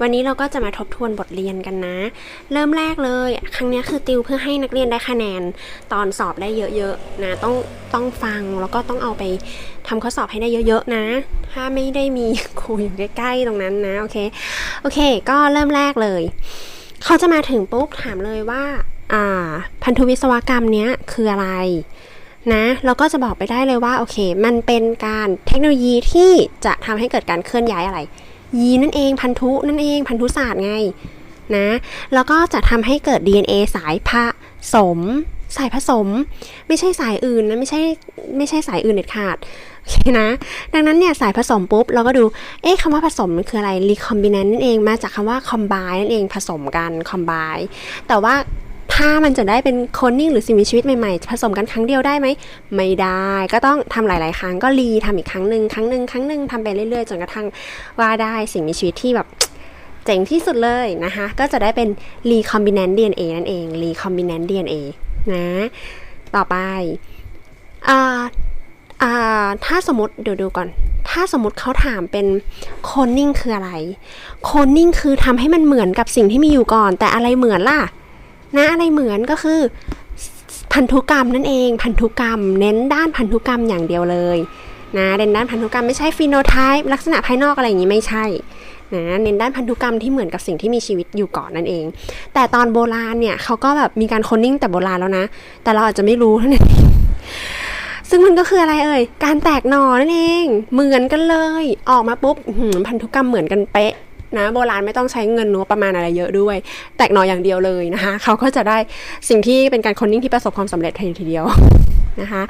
วันนี้เราก็จะมาทบทวนบทเรียนกันนะ เริ่มแรกเลย ครั้งนี้คือติวเพื่อให้นักเรียนได้คะแนน ตอนสอบได้เยอะๆนะต้องต้องฟังแล้วก็ต้องเอาไปทำข้อสอบให้ได้เยอะๆนะ ถ้าไม่ได้มีครูอยู่ใกล้ๆตรงนั้นนะโอเคโอเค ก็เริ่มแรกเลยเขาจะมาถึงปุ๊บถามเลยว่าอ่าพันธุวิศวกรรมเนี้ยคืออะไรนะเราก็จะบอกไปได้เลยว่าโอเค มันเป็นการเทคโนโลยีที่จะทำให้เกิดการเคลื่อนย้ายอะไร ยีนั่นเองพันธุนั่นเองพันธุศาสตร์ไงนะแล้วก็จะทำให้เกิด DNA สายผสม สายผสม ไม่ใช่สายอื่นนะไม่ใช่ไม่ใช่สายอื่นเด็ดขาดโอเคนะ ดังนั้นเนี่ยสายผสมปุ๊บ เราก็ดู เอ๊ะคำว่าผสมมันคืออะไร recombinant นั่นเองมาจากคำว่า combine นั่นเองผสมกัน combine แต่ว่า ถ้ามันจะได้เป็นโคลนิ่งหรือสิ่งมีชีวิตใหม่ๆ ผสมกันครั้งเดียวได้ไหม ไม่ได้ ก็ต้องทำหลาย ๆ ครั้งก็รีทำอีกครั้งหนึ่งครั้งหนึ่งครั้งหนึ่งทำไปเรื่อย ๆ จนกระทั่งว่าได้สิ่งมีชีวิตที่แบบเจ๋งที่สุดเลยนะคะ ก็จะได้เป็น recombinant DNA นั่นเอง recombinant DNA นะ ต่อไปอ่าอ่าถ้าสมมติเดี๋ยวดูก่อน ถ้าสมมติเขาถามเป็นโคลนิ่งคืออะไร โคลนิ่งคือทำให้มันเหมือนกับสิ่งที่มีอยู่ก่อน แต่อะไรเหมือนล่ะ นะอะไรเหมือนก็คือ พันธุกรรมนั่นเอง พันธุกรรม เน้นด้านพันธุกรรมอย่างเดียวเลยนะเน้นด้านพันธุกรรมไม่ใช่ฟีโนไทป์ลักษณะภายนอกอะไรอย่างนี้ไม่ใช่นะเน้นด้านพันธุกรรมที่เหมือนกับสิ่งที่มีชีวิตอยู่ก่อนนั่นเอง แต่ตอนโบราณเนี่ยเขาก็แบบมีการคนนิ่งแต่โบราณแล้วนะ แต่เราอาจจะไม่รู้เท่านั้นซึ่งมันก็คืออะไรเอ่ย การแตกหนอนั่นเอง เหมือนกันเลย ออกมาปุ๊บพันธุกรรมเหมือนกันเป๊ะ นะโบราณไม่ต้องใช้เงินนัวประมาณอะไรเยอะด้วย แตกหน่อยอย่างเดียวเลยนะคะเขาก็จะได้สิ่งที่เป็นการคนนิ่งที่ประสบความสำเร็จทีเดียวนะคะ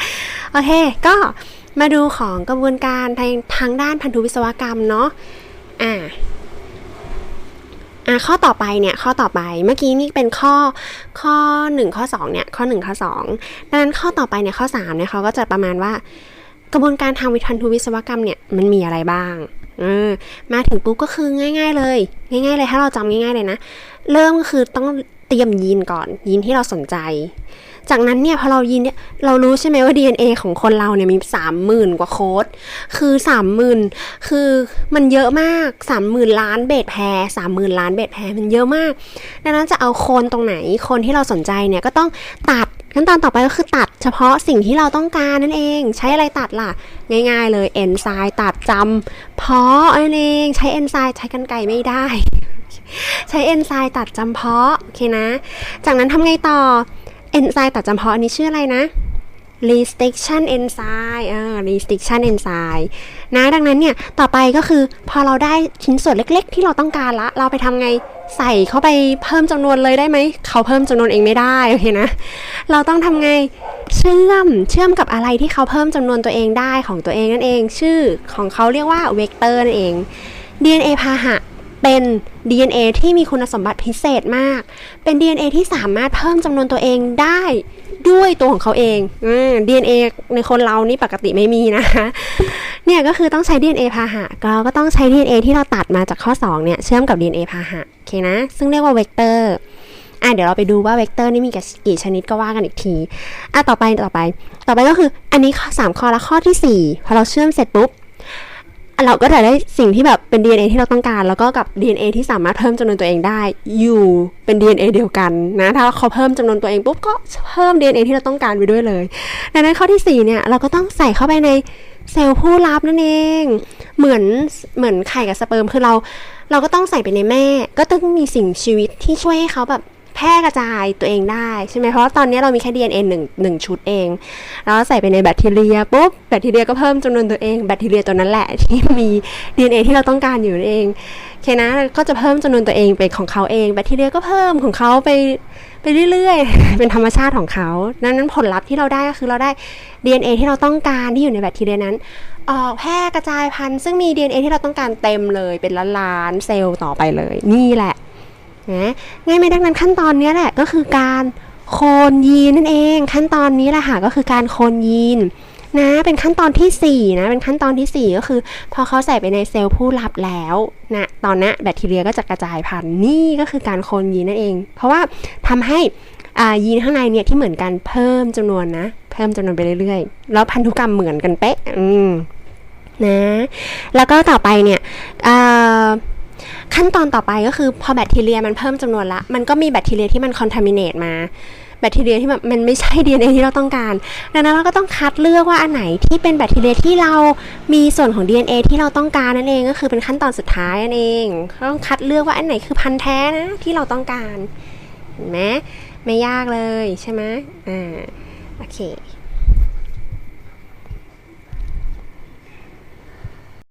โอเค ก็มาดูของกระบวนการทางทางด้านพันธุวิศวกรรมเนาะอ่าอ่าข้อต่อไปเนี่ยข้อต่อไปเมื่อกี้นี่เป็นข้อข้อ 1 ข้อ2เนี่ยข้อ 1 ข้อ2ดังนั้นข้อต่อไปเนี่ยข้อ3เนี่ยเขาก็จะประมาณว่ากระบวนการทางวิพันธุวิศวกรรมเนี่ยมันมีอะไรบ้าง มาถึงปุ๊บก็คือง่าย ๆ เลย ง่าย ๆ เลยถ้าเราจำง่าย ๆ เลยนะ เริ่มก็คือต้องเตรียมยีนก่อน ยีนที่เราสนใจ จากนั้นเนี่ยพอเรายีนเนี่ยเรารู้ใช่ไหมว่า DNA ของคนเราเนี่ยมีสามหมื่นกว่าโค้ด คือสามหมื่นคือมันเยอะมากสามหมื่นล้านเบสแพรสามหมื่นล้านเบสแพรมันเยอะมาก ดังนั้นจะเอาโคนตรงไหน คนที่เราสนใจเนี่ยก็ต้องตัดขั้นตอนต่อไปก็คือตัดเฉพาะสิ่งที่เราต้องการนั่นเอง ใช้อะไรตัดล่ะ ง่าย ๆ เลยเอนไซม์ตัดจำ เพาะนั่นเองใช้เอนไซม์ใช้กันไก่ไม่ได้ ใช้เอนไซม์ตัดจำเพาะโอเคนะ จากนั้นทำไงต่อเอนไซม์ตัดจำเพาะอันนี้ชื่ออะไรนะ restriction enzyme เออ restriction enzyme นะ ดังนั้นเนี่ย ต่อไปก็คือพอเราได้ชิ้นส่วนเล็ก ๆ ที่เราต้องการละ เราไปทำไงใส่เข้าไปเพิ่มจำนวนเลยได้ไหม เขาเพิ่มจำนวนเองไม่ได้ โอเคนะ เราต้องทำไง เชื่อม เชื่อมกับอะไรที่เขาเพิ่มจำนวนตัวเองได้ของตัวเองนั่นเอง ชื่อของเขาเรียกว่าเวกเตอร์นั่นเอง DNA พาหะเป็น DNA ที่มีคุณสมบัติพิเศษมาก เป็น DNA ที่สามารถเพิ่มจำนวนตัวเองได้ ด้วยตัวของเขาเองอ DNA ในคนเรานี่ปกติไม่มีนะคะเนี่ยก็คือต้องใช้ DNA พาหะเราก็ต้องใช้ DNA ที่เราตัดมาจากข้อ 2 เนี่ยเชื่อมกับ DNA พาหะโอเคนะ ซึ่งเรียกว่าเวกเตอร์อะเดี๋ยวเราไปดูว่าเวกเตอร์นี่มีกี่ชนิดก็ว่ากันอีกทีอะต่อไปต่อไป ต่อไปก็คืออันนี้ข้อ3ข้อแล้วข้อที่4พอเราเชื่อมเสร็จปุ๊บ เราก็จะได้สิ่งที่แบบเป็น DNA ที่เราต้องการ แล้วก็กับ DNA ที่สามารถเพิ่มจำนวนตัวเองได้ อยู่เป็น DNA เดียวกันนะถ้าเขาเพิ่มจำนวนตัวเองปุ๊บก็เพิ่ม DNA ที่เราต้องการไปด้วยเลยดังนั้นข้อที่4เนี่ยเราก็ต้องใส่เข้าไปในเซลล์ผู้รับนั่นเอง เหมือนเหมือนไข่กับสเปิร์มคือเรา เราก็ต้องใส่ไปในแม่ ก็ต้องมีสิ่งชีวิตที่ช่วยให้เขาแบบ แพร่กระจายตัวเองได้ใช่ไหมเพราะตอนนี้เรามีแค่ DNA หนึ่งหนึ่งชุดเอง แล้วใส่ไปในแบคทีเรียปุ๊บแบคทีเรียก็เพิ่มจำนวนตัวเองแบคทีเรียตัวนั้นแหละที่มี DNA ที่เราต้องการอยู่เองเคนะก็จะเพิ่มจำนวนตัวเองเป็นของเขาเองแบคทีเรียก็เพิ่มของเขาไปไปเรื่อยๆ เป็นธรรมชาติของเขาดังนั้นผลลัพธ์ที่เราได้ก็คือเราได้ DNA ที่เราต้องการที่อยู่ในแบคทีเรียนั้นออกแพร่กระจายพันธุ์ซึ่งมี DNA ที่เราต้องการเต็มเลยเป็นล้านๆเซลล์ต่อไปเลย นี่แหละ นะง่ายไหมดังนั้นขั้นตอนนี้แหละก็คือการโคนยีนนั่นเอง ขั้นตอนนี้แหละค่ะก็คือการโคนยีนนะเป็นขั้นตอนที่4นะเป็นขั้นตอนที่ 4 ก็คือ พอเขาใส่ไปในเซลล์ผู้รับแล้วนะตอนนี้แบคทีเรียก็จะกระจายพันธุ์นี่ก็คือการโคนยีนนั่นเอง เพราะว่าทำให้ยีนข้างในเนี่ยที่เหมือนกันเพิ่มจำนวนนะ เพิ่มจำนวนไปเรื่อยๆ แล้วพันธุกรรมเหมือนกันเป๊ะ อืมนะ แล้วก็ต่อไปเนี่ย ขั้นตอนต่อไปก็คือพอแบคทีเรียมันเพิ่มจำนวนละ มันก็มีแบคทีเรียที่มันคอนทามิเนตมาแบคทีเรียที่แบบมันไม่ใช่ DNA ที่เราต้องการ ดังนั้นเราก็ต้องคัดเลือกว่าอันไหนที่เป็นแบคทีเรียที่เรามีส่วนของ DNA ที่เราต้องการนั่นเองก็คือเป็นขั้นตอนสุดท้ายนั่นเองต้องคัดเลือกว่าอันไหนคือพันธุ์แท้นะที่เราต้องการเห็นไหมไม่ยากเลยใช่ไหมอ่าโอเค